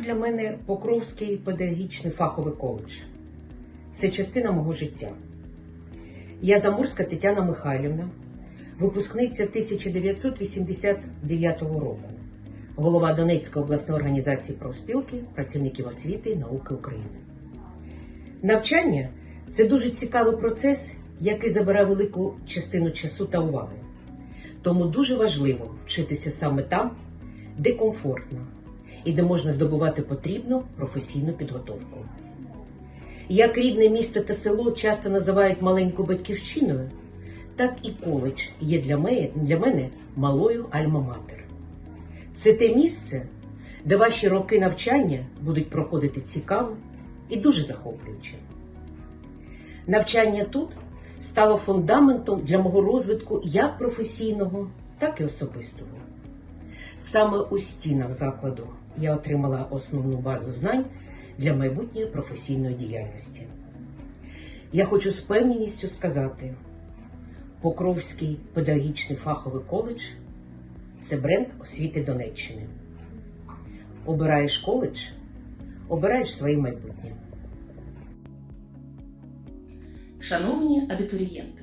для мене Покровський педагогічний фаховий коледж? Це частина мого життя. Я Замурська Тетяна Михайлівна, випускниця 1989 року, голова Донецької обласної організації профспілки працівників освіти і науки України. Навчання це дуже цікавий процес, який забирає велику частину часу та уваги. Тому дуже важливо вчитися саме там, де комфортно і де можна здобувати потрібну професійну підготовку. Як рідне місто та село часто називають маленькою батьківщиною, так і коледж є для мене, для мене малою альма-матер. Це те місце, де ваші роки навчання будуть проходити цікаво і дуже захоплююче. Навчання тут стало фундаментом для мого розвитку як професійного, так і особистого. Саме у стінах закладу я отримала основну базу знань для майбутньої професійної діяльності. Я хочу з певністю сказати: Покровський педагогічний фаховий коледж це бренд освіти Донеччини. Обираєш коледж, обираєш своє майбутнє. Шановні абітурієнти,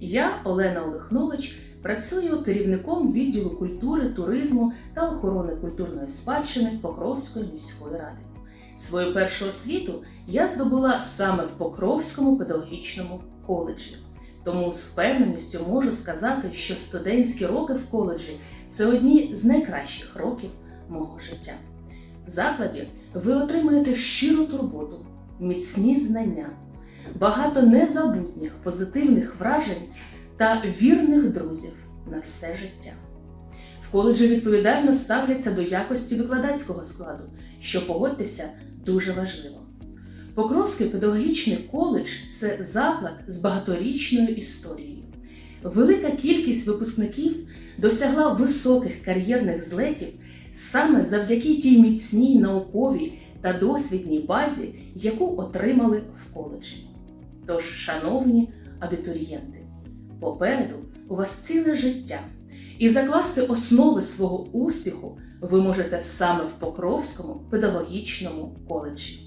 я Олена Олехнович працюю керівником відділу культури, туризму та охорони культурної спадщини Покровської міської ради. Свою першу освіту я здобула саме в Покровському педагогічному коледжі. Тому з впевненістю можу сказати, що студентські роки в коледжі це одні з найкращих років мого життя. В закладі ви отримаєте щиру турботу, міцні знання, багато незабутніх позитивних вражень та вірних друзів на все життя. В коледжі відповідально ставляться до якості викладацького складу, що погодьтеся дуже важливо. Покровський педагогічний коледж це заклад з багаторічною історією. Велика кількість випускників досягла високих кар'єрних злетів саме завдяки тій міцній науковій та досвідній базі, яку отримали в коледжі. Тож, шановні абітурієнти, попереду у вас ціле життя, і закласти основи свого успіху ви можете саме в Покровському педагогічному коледжі.